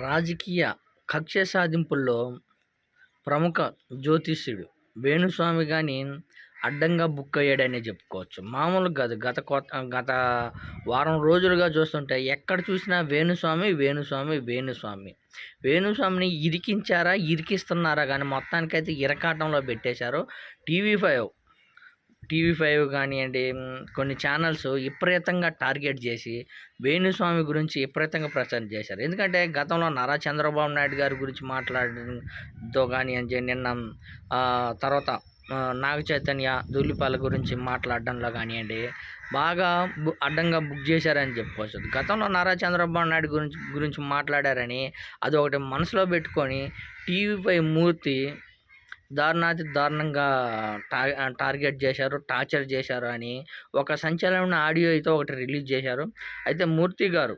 రాజకీయ కక్ష సాధింపుల్లో ప్రముఖ జ్యోతిష్యుడు వేణుస్వామి కానీ అడ్డంగా బుక్ అయ్యాడనే చెప్పుకోవచ్చు. మామూలుగా కాదు. గత కొత్త గత వారం రోజులుగా చూస్తుంటే ఎక్కడ చూసినా వేణుస్వామి వేణుస్వామి వేణుస్వామి. వేణుస్వామిని ఇరికించారా ఇరికిస్తున్నారా కానీ మొత్తానికైతే ఇరకాటంలో పెట్టేశారు. టీవీ ఫైవ్ టీవీ ఫైవ్ కానివ్వండి కొన్ని ఛానల్స్ విపరీతంగా టార్గెట్ చేసి వేణుస్వామి గురించి విపరీతంగా ప్రచారం చేశారు. ఎందుకంటే గతంలో నారా చంద్రబాబు నాయుడు గారి గురించి మాట్లాడడంతో కానివ్వండి నిన్న తర్వాత నాగ చైతన్య ధూళిపాల గురించి మాట్లాడడంలో కానివ్వండి బాగా అడ్డంగా బుక్ చేశారని చెప్పుకోవచ్చు. గతంలో నారా చంద్రబాబు నాయుడు గురించి గురించి మాట్లాడారని అది ఒకటి మనసులో పెట్టుకొని టీవీపై మూర్తి దారుణాతి దారుణంగా టా టార్గెట్ చేశారు టార్చర్ చేశారు అని ఒక సంచలన ఆడియో అయితే ఒకటి రిలీజ్ చేశారు. అయితే మూర్తి గారు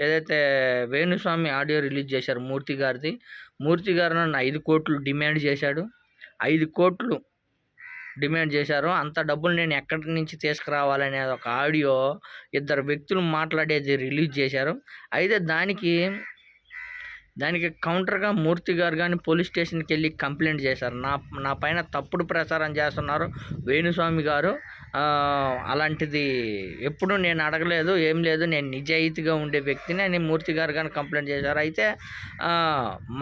ఏదైతే వేణుస్వామి ఆడియో రిలీజ్ చేశారు మూర్తి గారిది మూర్తి గారు నన్ను ఐదు కోట్లు డిమాండ్ చేశాడు. ఐదు కోట్లు డిమాండ్ చేశారు. అంత డబ్బులు నేను ఎక్కడి నుంచి తీసుకురావాలనే ఒక ఆడియో ఇద్దరు వ్యక్తులు మాట్లాడేది రిలీజ్ చేశారు. అయితే దానికి దానికి కౌంటర్గా మూర్తి గారు కానీ పోలీస్ స్టేషన్కి వెళ్ళి కంప్లైంట్ చేశారు. నా నా పైన తప్పుడు ప్రచారం చేస్తున్నారు వేణుస్వామి గారు. అలాంటిది ఎప్పుడు నేను అడగలేదు ఏం లేదు. నేను నిజాయితీగా ఉండే వ్యక్తిని అని మూర్తి గారు కానీ కంప్లైంట్ చేశారు. అయితే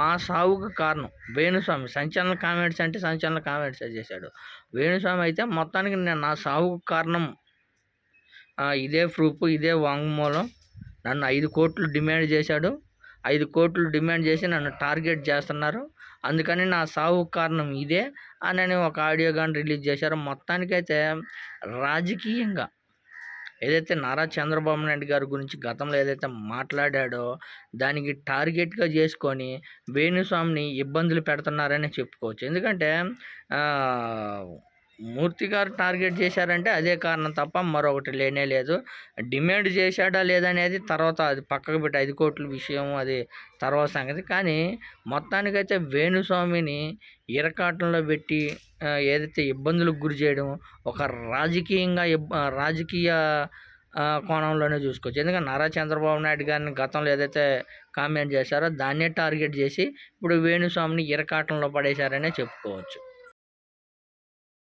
మా సావుకు కారణం వేణుస్వామి. సంచలన కామెంట్స్ అంటే సంచలన కామెంట్స్ చేశాడు. వేణుస్వామి అయితే మొత్తానికి నేను నా సావుకు కారణం ఇదే ప్రూఫ్ ఇదే వాంగ్మూలం. నన్ను ఐదు కోట్లు డిమాండ్ చేశాడు. ఐదు కోట్లు డిమాండ్ చేసి నన్ను టార్గెట్ చేస్తున్నారు. అందుకని నా సావు కారణం ఇదే అని ఒక ఆడియో కానీ రిలీజ్ చేశారు. మొత్తానికైతే రాజకీయంగా ఏదైతే నారా చంద్రబాబు నాయుడు గారి గురించి గతంలో ఏదైతే మాట్లాడాడో దానికి టార్గెట్గా చేసుకొని వేణుస్వామిని ఇబ్బందులు పెడుతున్నారని చెప్పుకోవచ్చు. ఎందుకంటే మూర్తి గారు టార్గెట్ చేశారంటే అదే కారణం తప్ప మరొకటి లేనే లేదు. డిమాండ్ చేశాడా లేదనేది తర్వాత అది పక్కకు పెట్టి ఐదు కోట్ల విషయం అది తర్వాత సంగతి. కానీ మొత్తానికైతే వేణుస్వామిని ఇరకాటంలో పెట్టి ఏదైతే ఇబ్బందులకు గురి చేయడం ఒక రాజకీయంగా రాజకీయ కోణంలోనే చూసుకోవచ్చు. ఎందుకంటే నారా చంద్రబాబు నాయుడు గారిని గతంలో ఏదైతే కామెంట్ చేశారో దాన్నే టార్గెట్ చేసి ఇప్పుడు వేణుస్వామిని ఇరకాటంలో పడేశారనే చెప్పుకోవచ్చు.